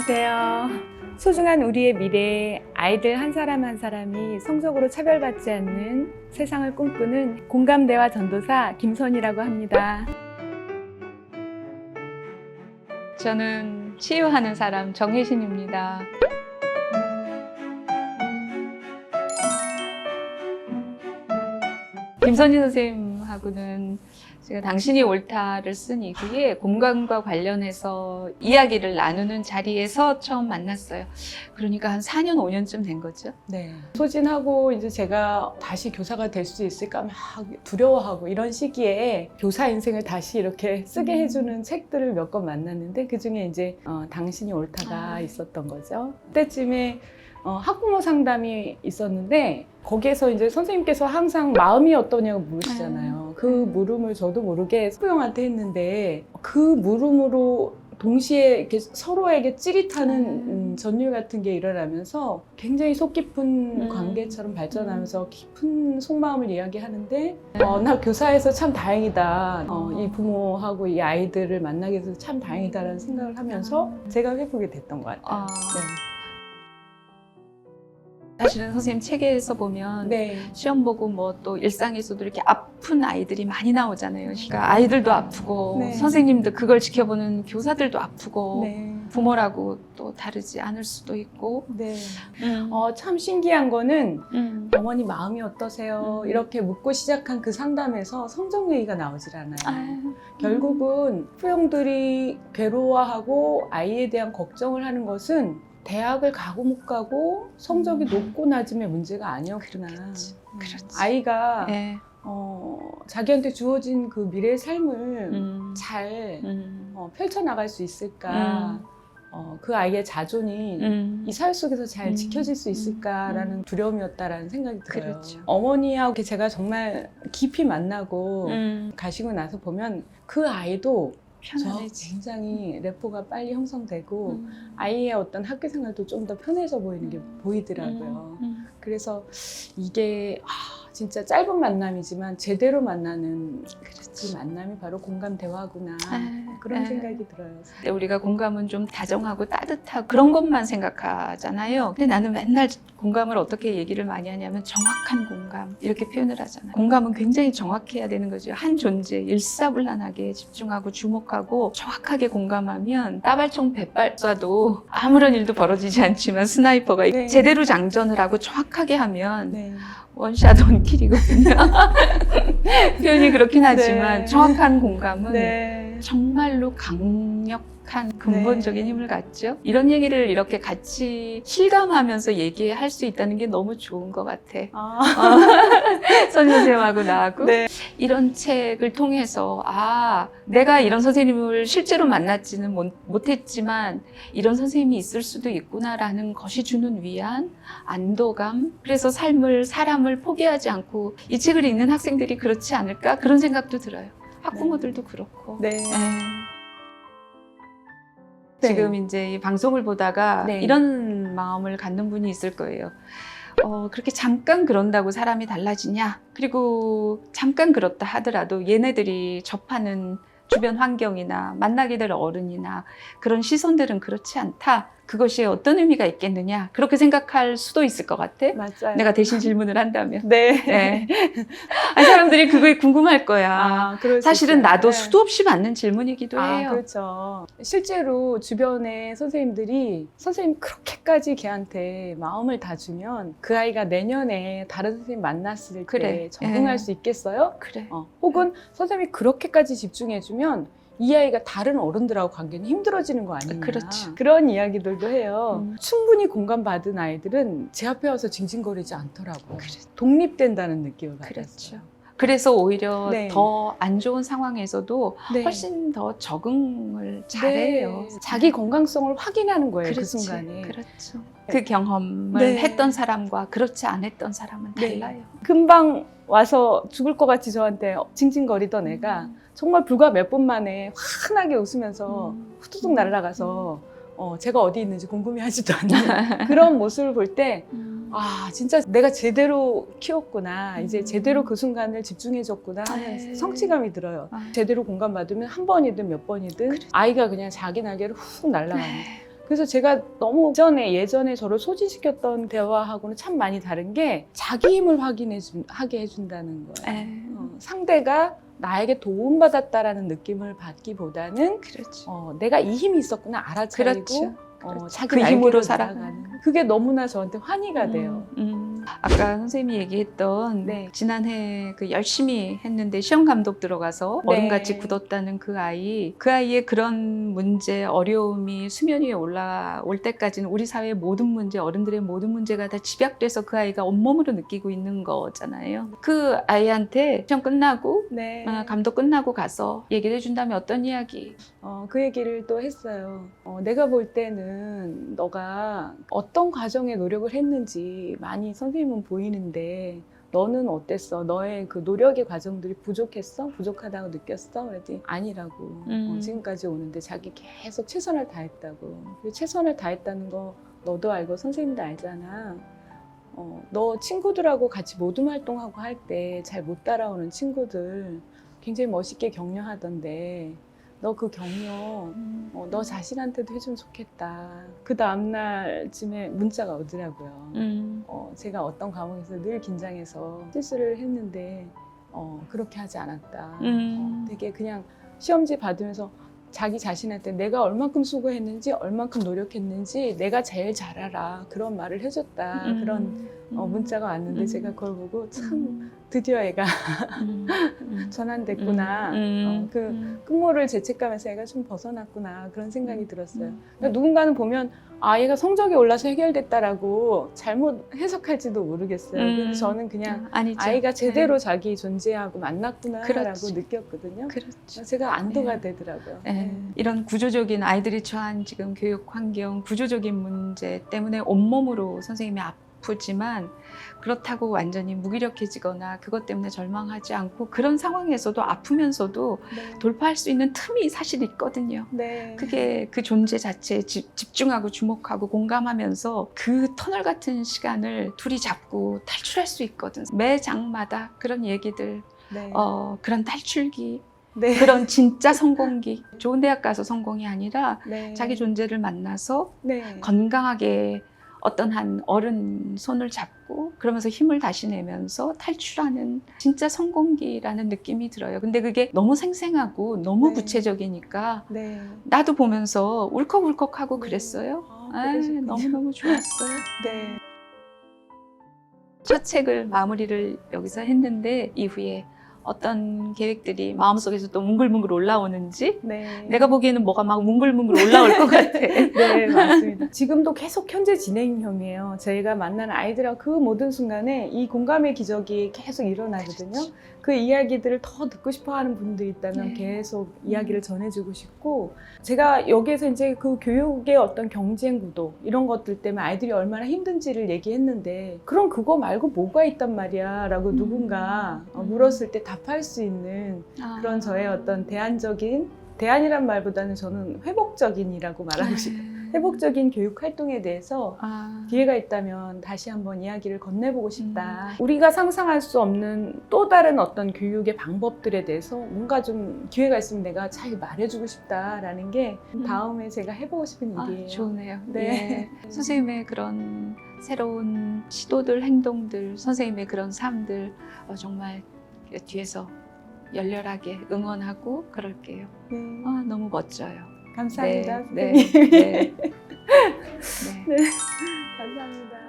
안녕하세요. 소중한 우리의 미래, 아이들 한 사람 한 사람이 성적으로 차별받지 않는 세상을 꿈꾸는 공감대화 전도사 김선이라고 합니다. 저는 치유하는 사람 정혜신입니다. 김선희 선생님하고는 제가 당신이 옳다를 쓴 이후에 공감과 관련해서 이야기를 나누는 자리에서 처음 만났어요. 그러니까 한 4년, 5년쯤 된 거죠. 네. 소진하고 이제 제가 다시 교사가 될 수 있을까 막 두려워하고 이런 시기에 교사 인생을 다시 이렇게 쓰게 음. 해주는 책들을 몇 권 만났는데 그 중에 이제 어, 당신이 옳다가 아. 있었던 거죠. 그때쯤에 어, 학부모 상담이 있었는데 거기에서 이제 선생님께서 항상 마음이 어떠냐고 물으시잖아요. 그 물음을 저도 모르게 소영한테 했는데 그 물음으로 동시에 이렇게 서로에게 찌릿하는 음, 전율 같은 게 일어나면서 굉장히 속 깊은 음. 관계처럼 발전하면서 깊은 속마음을 이야기하는데 어, 나 교사에서 참 다행이다. 어, 이 부모하고 이 아이들을 만나게 돼서 참 다행이다라는 생각을 하면서 제가 회복이 됐던 것 같아요. 아, 사실은 선생님 책에서 보면 네. 시험 보고 뭐 또 일상에서도 이렇게 아픈 아이들이 많이 나오잖아요. 그러니까 아이들도 아프고 네. 선생님도 그걸 지켜보는 교사들도 아프고 네. 부모라고 또 다르지 않을 수도 있고. 네. 음. 어, 참 신기한 거는 음. 어머니 마음이 어떠세요? 음. 이렇게 묻고 시작한 그 상담에서 성적 얘기가 나오질 않아요. 아유, 결국은 후영들이 괴로워하고 아이에 대한 걱정을 하는 것은 대학을 가고 못 가고 성적이 높고 낮음의 문제가 아니었구나. 음. 그렇겠지. 음, 그렇지. 아이가 네. 어, 자기한테 주어진 그 미래의 삶을 음. 잘 음. 어, 펼쳐나갈 수 있을까? 음. 어, 그 아이의 자존이 음. 이 사회 속에서 잘 음. 지켜질 수 있을까라는 두려움이었다라는 생각이 들어요. 그렇죠. 어머니하고 제가 정말 깊이 만나고 음. 가시고 나서 보면 그 아이도 저 편안해지. 굉장히 레포가 빨리 형성되고 음. 아이의 어떤 학교 생활도 좀 더 편해져 보이는 게 보이더라고요. 음. 그래서 이게 아, 진짜 짧은 만남이지만 제대로 만나는 그. 만남이 바로 공감 대화구나 아, 그런 아. 생각이 들어요. 우리가 공감은 좀 다정하고 따뜻하고 그런 것만 생각하잖아요. 근데 나는 맨날 공감을 어떻게 얘기를 많이 하냐면 정확한 공감 이렇게 표현을 하잖아요. 공감은 굉장히 정확해야 되는 거죠. 한 존재 일사불란하게 집중하고 주목하고 정확하게 공감하면 따발총 백발 쏴도 아무런 일도 벌어지지 않지만 스나이퍼가 네. 제대로 장전을 하고 정확하게 하면 네. 원샷 원킬이거든요. 표현이 그렇긴 하지만 네. 정확한 공감은 네. 정말로 강력 한 근본적인 힘을 갖죠. 이런 얘기를 이렇게 같이 실감하면서 얘기할 수 있다는 게 너무 좋은 것 같아. 아, 선생 선생님하고 나하고 네. 이런 책을 통해서 아 내가 이런 선생님을 실제로 만났지는 못, 못했지만 이런 선생님이 있을 수도 있구나라는 것이 주는 위안, 안도감. 그래서 삶을 사람을 포기하지 않고 이 책을 읽는 학생들이 그렇지 않을까 그런 생각도 들어요. 학부모들도 그렇고. 네. 네. 네. 지금 이제 이 방송을 보다가 네. 이런 마음을 갖는 분이 있을 거예요. 어, 그렇게 잠깐 그런다고 사람이 달라지냐? 그리고 잠깐 그렇다 하더라도 얘네들이 접하는 주변 환경이나 만나게 될 어른이나 그런 시선들은 그렇지 않다. 그것이 어떤 의미가 있겠느냐? 그렇게 생각할 수도 있을 것 같아. 맞아요. 내가 대신 질문을 한다면. 네. 네. 아니, 사람들이 그거에 궁금할 거야. 아, 사실은. 나도 네. 수도 없이 받는 질문이기도 아, 해요. 그렇죠. 실제로 주변에 선생님들이 선생님 그렇게까지 걔한테 마음을 다 주면 그 아이가 내년에 다른 선생님 만났을 때 그래. 적응할 예. 수 있겠어요? 그래. 어, 혹은 선생님이 그렇게까지 집중해주면 이 아이가 다른 어른들하고 관계는 힘들어지는 거 아니냐. 그렇죠. 그런 이야기들도 해요. 음. 충분히 공감받은 아이들은 제 앞에 와서 징징거리지 않더라고요. 그래. 독립된다는 느낌을 받았어요. 그렇죠. 그래서 오히려 네. 더 안 좋은 상황에서도 네. 훨씬 더 적응을 잘해요. 네. 자기 건강성을 확인하는 거예요. 그 그렇지. 순간에. 그렇죠. 그 경험을 네. 했던 사람과 그렇지 않았던 사람은 네. 달라요. 금방 와서 죽을 것 같이 저한테 징징거리던 애가 음. 정말 불과 몇 분 만에 환하게 웃으면서 음. 후두둑 날아가서 어, 제가 어디 있는지 궁금해하지도 않는 그런 모습을 볼때 음. 아 진짜 내가 제대로 키웠구나 이제 음. 제대로 그 순간을 집중해줬구나 하면서 네. 성취감이 들어요 아. 제대로 공감받으면 한 번이든 몇 번이든 아이가 그냥 자기 날개를 훅 날아가는 그래서 제가 너무 전에 예전에 저를 소진시켰던 대화하고는 참 많이 다른 게 자기 힘을 확인해 준 하게 해준다는 거예요. 에, 어, 상대가 나에게 도움받았다라는 느낌을 받기보다는 그렇죠. 어, 내가 이 힘이 있었구나 알아차리고 그렇죠. 어, 그렇죠. 자기 그 힘으로 살아가는. 그게 너무나 저한테 환희가 돼요. 음, 음. 아까 선생님이 얘기했던 네. 지난해 그 열심히 했는데 시험 감독 들어가서 네. 얼음같이 굳었다는 그 아이 그 아이의 그런 문제 어려움이 수면 위에 올라올 때까지는 우리 사회의 모든 문제 어른들의 모든 문제가 다 집약돼서 그 아이가 온몸으로 느끼고 있는 거잖아요 그 아이한테 시험 끝나고 네. 아, 감독 끝나고 가서 얘기를 해준다면 어떤 이야기 어, 그 얘기를 또 했어요. 어, 내가 볼 때는 너가 어떤 과정에 노력을 했는지 많이 선생님 은 보이는데 너는 어땠어? 너의 그 노력의 과정들이 부족했어? 부족하다고 느꼈어? 그랬더니 아니라고. 음. 어, 지금까지 오는데 자기 계속 최선을 다했다고. 최선을 다했다는 거 너도 알고 선생님도 알잖아. 어, 너 친구들하고 같이 모둠 활동하고 할 때 잘 못 따라오는 친구들 굉장히 멋있게 격려하던데 너 그 격려 어, 너 자신한테도 해주면 좋겠다. 그 다음날쯤에 문자가 오더라고요. 음. 어, 제가 어떤 과목에서 늘 긴장해서 실수를 했는데 어, 그렇게 하지 않았다. 음. 어, 되게 그냥 시험지 받으면서 자기 자신한테 내가 얼만큼 수고했는지 얼만큼 노력했는지 내가 제일 잘 알아 그런 말을 해줬다 음. 그런 어, 문자가 왔는데 음. 제가 그걸 보고 참 음. 드디어 애가 음. 음. 전환됐구나 음. 어, 그 음. 끝모를 죄책감에서 애가 좀 벗어났구나 그런 생각이 음. 들었어요. 음. 그러니까 누군가는 보면 아 얘가 성적이 올라서 해결됐다라고 잘못 해석할지도 모르겠어요. 음. 그래서 저는 그냥 아니죠. 아이가 제대로 네. 자기 존재하고 만났구나라고 그렇지. 느꼈거든요. 그렇죠. 제가 안도가 네. 되더라고요. 네. 네. 이런 구조적인 아이들이 처한 지금 교육 환경, 구조적인 문제 때문에 온몸으로 선생님이 아프 지만 그렇다고 완전히 무기력해지거나 그것 때문에 절망하지 않고 그런 상황에서도 아프면서도 네. 돌파할 수 있는 틈이 사실 있거든요. 네. 그게 그 존재 자체에 집, 집중하고 주목하고 공감하면서 그 터널 같은 시간을 둘이 잡고 탈출할 수 있거든. 매 장마다 그런 얘기들, 네. 어, 그런 탈출기, 네. 그런 진짜 성공기. 좋은 대학 가서 성공이 아니라 네. 자기 존재를 만나서 네. 건강하게 어떤 한 어른 손을 잡고 그러면서 힘을 다시 내면서 탈출하는 진짜 성공기라는 느낌이 들어요. 근데 그게 너무 생생하고 너무 네. 구체적이니까 네. 나도 보면서 울컥울컥하고 네. 그랬어요. 아, 아. 너무너무 좋았어요. 네. 첫 책을 마무리를 여기서 했는데 이후에 어떤 계획들이 마음속에서 또 뭉글뭉글 올라오는지 네. 내가 보기에는 뭐가 막 뭉글뭉글 올라올 것 같아. 네, 맞습니다. 지금도 계속 현재 진행형이에요. 저희가 만나는 아이들하고 그 모든 순간에 이 공감의 기적이 계속 일어나거든요. 그 이야기들을 더 듣고 싶어 하는 분들이 있다면 네. 계속 이야기를 전해주고 싶고, 제가 여기에서 이제 그 교육의 어떤 경쟁 구도, 이런 것들 때문에 아이들이 얼마나 힘든지를 얘기했는데, 그럼 그거 말고 뭐가 있단 말이야? 라고 음. 누군가 어, 음. 물었을 때 답할 수 있는 그런 저의 어떤 대안적인, 대안이란 말보다는 저는 회복적인이라고 말하고 싶어요. 회복적인 교육 활동에 대해서 아. 기회가 있다면 다시 한번 이야기를 건네보고 싶다. 음. 우리가 상상할 수 없는 또 다른 어떤 교육의 방법들에 대해서 뭔가 좀 기회가 있으면 내가 잘 말해주고 싶다라는 게 음. 다음에 제가 해보고 싶은 아, 일이에요. 좋네요. 네. 예. 선생님의 그런 새로운 시도들, 행동들, 선생님의 그런 삶들 어, 정말 뒤에서 열렬하게 응원하고 그럴게요. 네. 아, 너무 멋져요. 감사합니다. 네. 네, 네. 네. 네. 감사합니다.